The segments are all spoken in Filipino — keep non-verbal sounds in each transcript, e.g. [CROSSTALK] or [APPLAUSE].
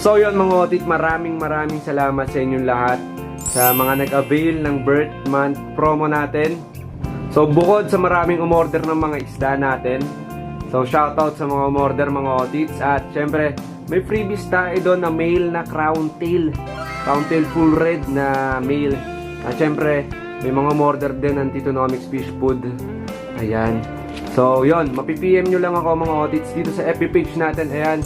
So yun mga otit, maraming maraming salamat sa inyong lahat sa mga nag-avail ng birth month promo natin. So bukod sa maraming umorder ng mga isda natin, so shoutout sa mga umorder mga otits at syempre may freebies tayo doon na male na crown tail. Crown tail full red na male. At syempre may mga umorder din ng Titonomics Fish Food. Ayan. So yun, mapi-PM nyo lang ako mga otits dito sa FB page natin. Ayan.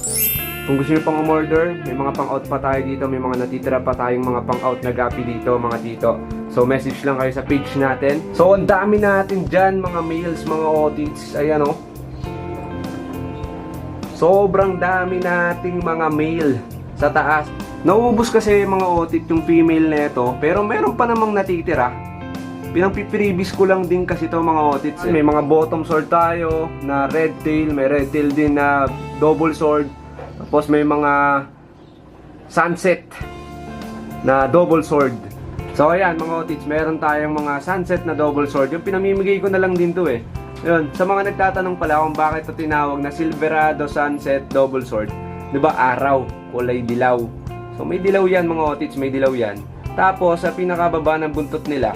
Kung gusto nyo pang umorder, may mga pang-out pa tayo dito, may mga natitira pa tayong mga pang-out na gapi dito, mga tito. So, message lang kayo sa page natin. So, ang dami natin dyan, mga mails, mga audits. Ayan, oh. Sobrang dami nating mga mail sa taas. Nauubos kasi mga audit yung female na ito, pero meron pa namang natitira. Pinang-previous ko lang din kasi to mga audits. eh. May mga bottom sword tayo na red tail, may red tail din na double sword. Tapos may mga sunset na double sword. So ayan mga otits, meron tayong mga sunset na double sword. Yung pinamimigay ko na lang din to eh. Yun, sa mga nagtatanong pala kung bakit ito tinawag na Silverado Sunset Double Sword. ba araw, kulay dilaw. So may dilaw yan mga otits, may dilaw yan. Tapos sa pinakababa ng buntot nila,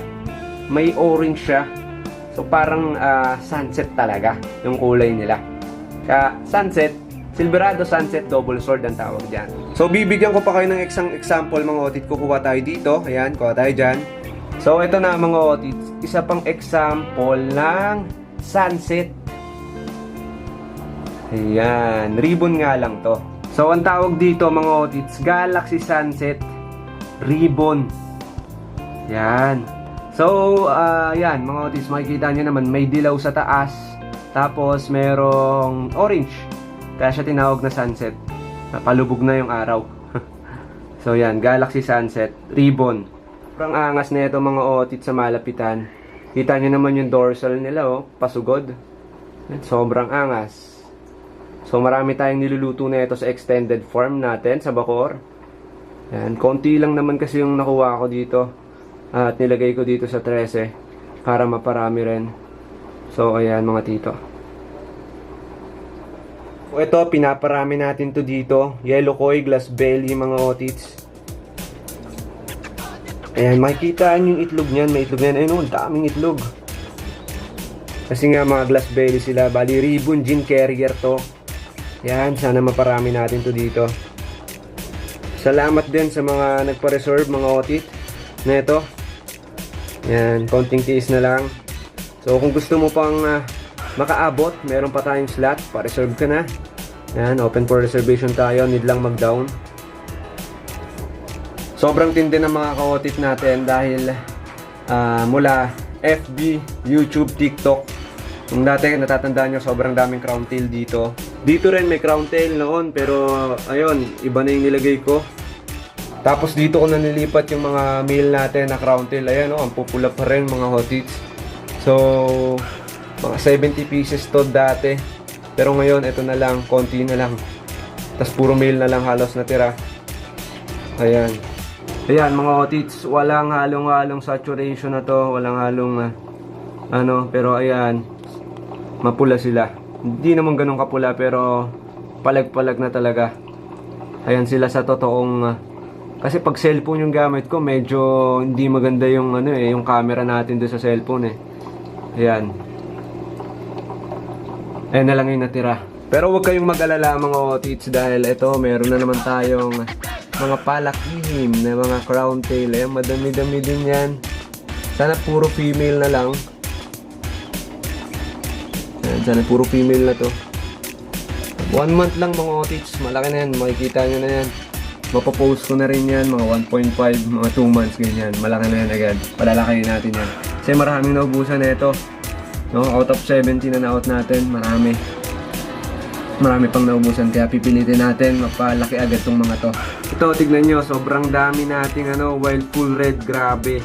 may orange siya. So parang ah, sunset talaga yung kulay nila. Kaya sunset, Silverado Sunset Double Sword ang tawag dyan. So, bibigyan ko pa kayo ng isang example mga otit. Kukuha tayo dito. Ayan, kuha tayo dyan. So, ito na mga otit. Isa pang example ng sunset. Ayan, ribbon nga lang to. So, ang tawag dito mga otits, Galaxy Sunset Ribbon. Yan. So, ah, yan, mga otis, makikita nyo naman, may dilaw sa taas. Tapos, merong orange. Kaya siya tinawag na sunset. Napalubog na yung araw. [LAUGHS] so, yan, Galaxy Sunset Ribbon. Sobrang angas na ito mga otit sa malapitan. Kita nyo naman yung dorsal nila, oh, pasugod. Sobrang angas. So, marami tayong niluluto na ito sa extended farm natin sa Bacor. Yan, konti lang naman kasi yung nakuha ko dito. At nilagay ko dito sa 13 para maparami rin. So, ayan mga tito. Ito, pinaparami natin to dito. Yellow koi, glass belly, mga otits. Ayan, makikita yung itlog niyan. May itlog niyan. Ayun, oh, daming itlog. Kasi nga mga glass belly sila. Bali, ribbon gin carrier to. Yan, sana maparami natin to dito. Salamat din sa mga nagpa-reserve, mga otit. Na ito. Yan, konting tiis na lang. So, kung gusto mo pang ah, makaabot, meron pa tayong slot. Pa-reserve ka na. Yan, open for reservation tayo. Need lang mag-down. Sobrang tindi ng mga kaotit natin dahil ah, mula FB, YouTube, TikTok. Nung dati natatandaan nyo, sobrang daming crown tail dito. Dito rin may crown tail noon, pero ayun, iba na yung nilagay ko. Tapos dito ko na nilipat yung mga male natin na crown tail. Ayan, oh, ang pupula pa rin mga hotits. So, mga 70 pieces to dati. Pero ngayon, ito na lang, konti na lang. Tapos puro male na lang halos natira. Ayan. Ayan, mga hotits, walang halong-halong saturation na to. Walang halong, ah, ano, pero ayan, mapula sila. Hindi naman ganun kapula, pero palag-palag na talaga. Ayan sila sa totoong ah, kasi pag cellphone yung gamit ko, medyo hindi maganda yung ano eh, yung camera natin doon sa cellphone eh. Ayan. Ayan na lang yung natira. Pero huwag kayong mag-alala mga otits dahil ito, meron na naman tayong mga palakihim na mga crown tail. Ayan, madami-dami din yan. Sana puro female na lang. Ayan, sana puro female na to. One month lang mga otits. Malaki na yan. Makikita nyo na yan. Mapapost ko na rin yan. Mga 1.5, mga 2 months ganyan. Malaki na yan agad. Palalakayin natin yan. Kasi maraming naubusan na ito. No, out of 70 na na-out natin. Marami. Marami pang naubusan. Kaya pipilitin natin. Mapalaki agad tong mga to. Ito, tignan nyo. Sobrang dami nating ano, wild full red. Grabe.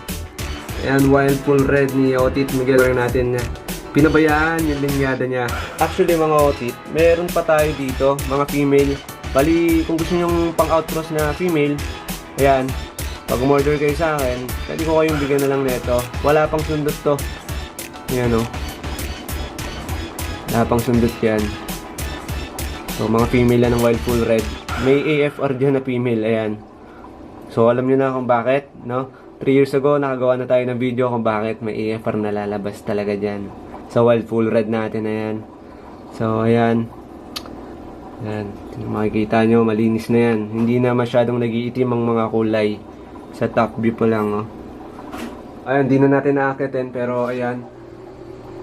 Ayan, wild full red ni Otit Miguel natin na pinabayaan yung linyada niya. Actually mga Otit, meron pa tayo dito, mga female. Bali, kung gusto nyo pang outcross na female, ayan, pag umorder kayo sa akin, pwede ko kayong bigyan na lang nito. Wala pang sundot to. Ayan o. Wala pang sundot yan. So, mga female yan ng wild full red. may AFR dyan na female, ayan. So, alam nyo na kung bakit, no? 3 years ago, nakagawa na tayo ng video kung bakit may AFR na lalabas talaga dyan. Sa wild full red natin, ayan. So, ayan. Ayan. Makikita nyo, malinis na yan. Hindi na masyadong nagiitim ang mga kulay. Sa top view pa lang, oh. Ayan, di na natin naakitin, pero ayan.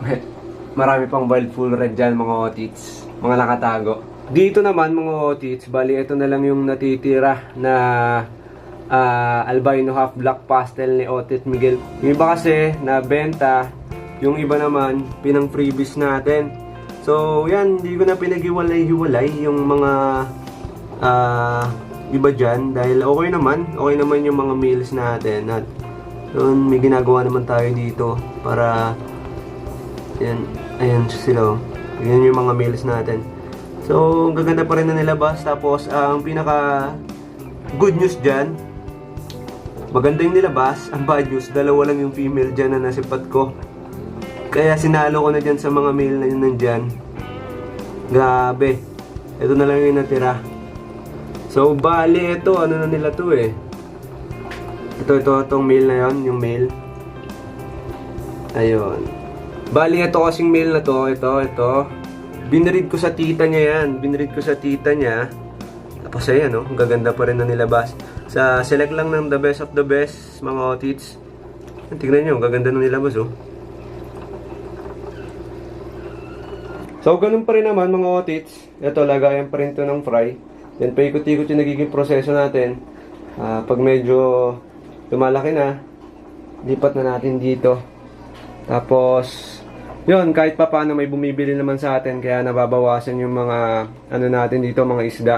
[LAUGHS] Marami pang wild full red dyan, mga otits. Mga nakatago. Dito naman, mga otits, bali ito na lang yung natitira na ah, albino half black pastel ni Otit Miguel. Yung iba kasi, nabenta. Yung iba naman, pinang freebies natin. So, yan, hindi ko na pinag-iwalay-hiwalay yung mga ah, iba dyan. Dahil okay naman, okay naman yung mga meals natin. At yun, may ginagawa naman tayo dito para Ayan, ayan sila. Ayan yung mga meals natin. So, gaganda pa rin na nilabas. Tapos, ang pinaka good news dyan, maganda yung nilabas. Ang bad news, dalawa lang yung female dyan na nasipat ko. Kaya sinalo ko na dyan sa mga male na yun nandyan. Grabe. Ito na lang yung natira. So, bali ito, ano na nila to eh. Ito, ito, itong male na yon yung male. Ayun. Bali, ito kasing mail na to, ito, ito. Binread ko sa tita niya yan. Binread ko sa tita niya. Tapos ayan, no? Ang gaganda pa rin na nilabas. Sa select lang ng the best of the best, mga otits. Tignan nyo, ang gaganda na nilabas, oh. So, ganun pa rin naman, mga otits. Ito, lagayan pa rin to ng fry. Then, paikot-ikot yung nagiging proseso natin. Ah, pag medyo lumalaki na, lipat na natin dito. Tapos, yun, kahit pa paano may bumibili naman sa atin, kaya nababawasan yung mga, ano natin dito, mga isda.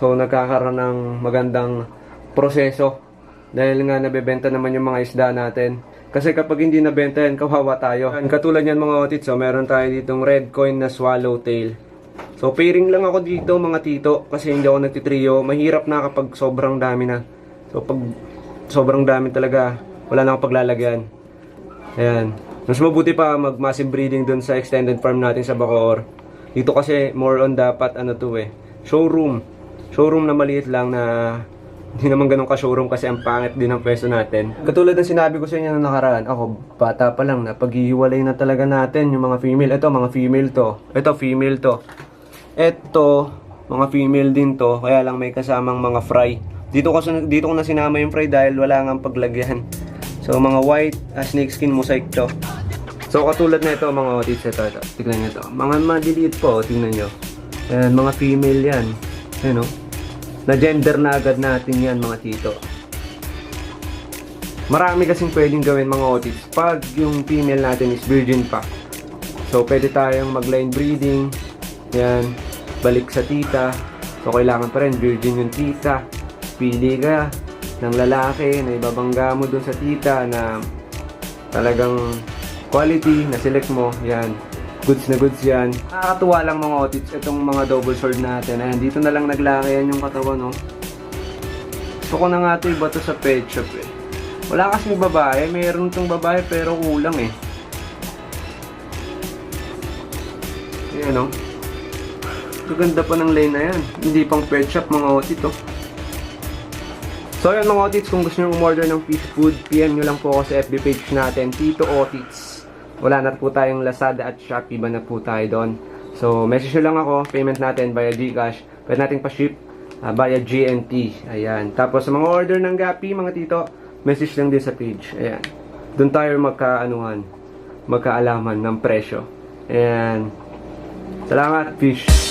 So, nagkakaroon ng magandang proseso. Dahil nga nabebenta naman yung mga isda natin. Kasi kapag hindi nabenta yan, kawawa tayo. Yan, Katulad yan mga otits, so, meron tayo ditong red coin na swallowtail. So, pairing lang ako dito mga tito, kasi hindi ako nagtitrio. Mahirap na kapag sobrang dami na. So, pag sobrang dami talaga, wala na akong paglalagyan. Ayan. Mas mabuti pa mag massive breeding dun sa extended farm natin sa Bacoor. Dito kasi more on dapat ano to eh, showroom. Showroom na maliit lang na hindi naman ganun ka-showroom kasi ang pangit din ang pwesto natin. Katulad ng sinabi ko sa inyo na nakaraan, ako bata pa lang na paghihiwalay na talaga natin yung mga female. Ito mga female to. Ito female to. Ito mga female din to, kaya lang may kasamang mga fry. Dito ko dito ko na sinama yung fry dahil wala nga paglagyan. So mga white uh, snakeskin mosaic to. So katulad na ito mga otis ito, ito. Tignan nyo ito. Mga maliliit po, tingnan nyo. Ayan, mga female yan. Ayan o. Na gender na agad natin yan mga tito. Marami kasing pwedeng gawin mga otis pag yung female natin is virgin pa. So pwede tayong mag-line breeding. Yan. Balik sa tita. So kailangan pa rin virgin yung tita. Pili ka ng lalaki na ibabangga mo dun sa tita na talagang quality na select mo. Yan. Goods na goods yan. Nakakatuwa lang mga otits itong mga double sword natin. Ayan, dito na lang naglakihan yung katawan, no? Gusto ko na nga ito iba to sa pet shop, eh. Wala kasing babae. Meron tong babae pero kulang, eh. Ayan, no? Gaganda pa ng lane na yan. Hindi pang pet shop, mga otit, oh. So yun mga otits, kung gusto nyo umorder ng fish food, PM nyo lang po ako sa FB page natin, Tito Otits. Wala na po tayong Lazada at Shopee, ba na po tayo doon. So message nyo lang ako, payment natin via Gcash. Pwede natin pa-ship ah, via GNT. Ayan. Tapos sa mga order ng Gapi, mga tito, message lang din sa page. Ayan. Doon tayo magkaanuhan, magkaalaman ng presyo. Ayan. Salamat, fish.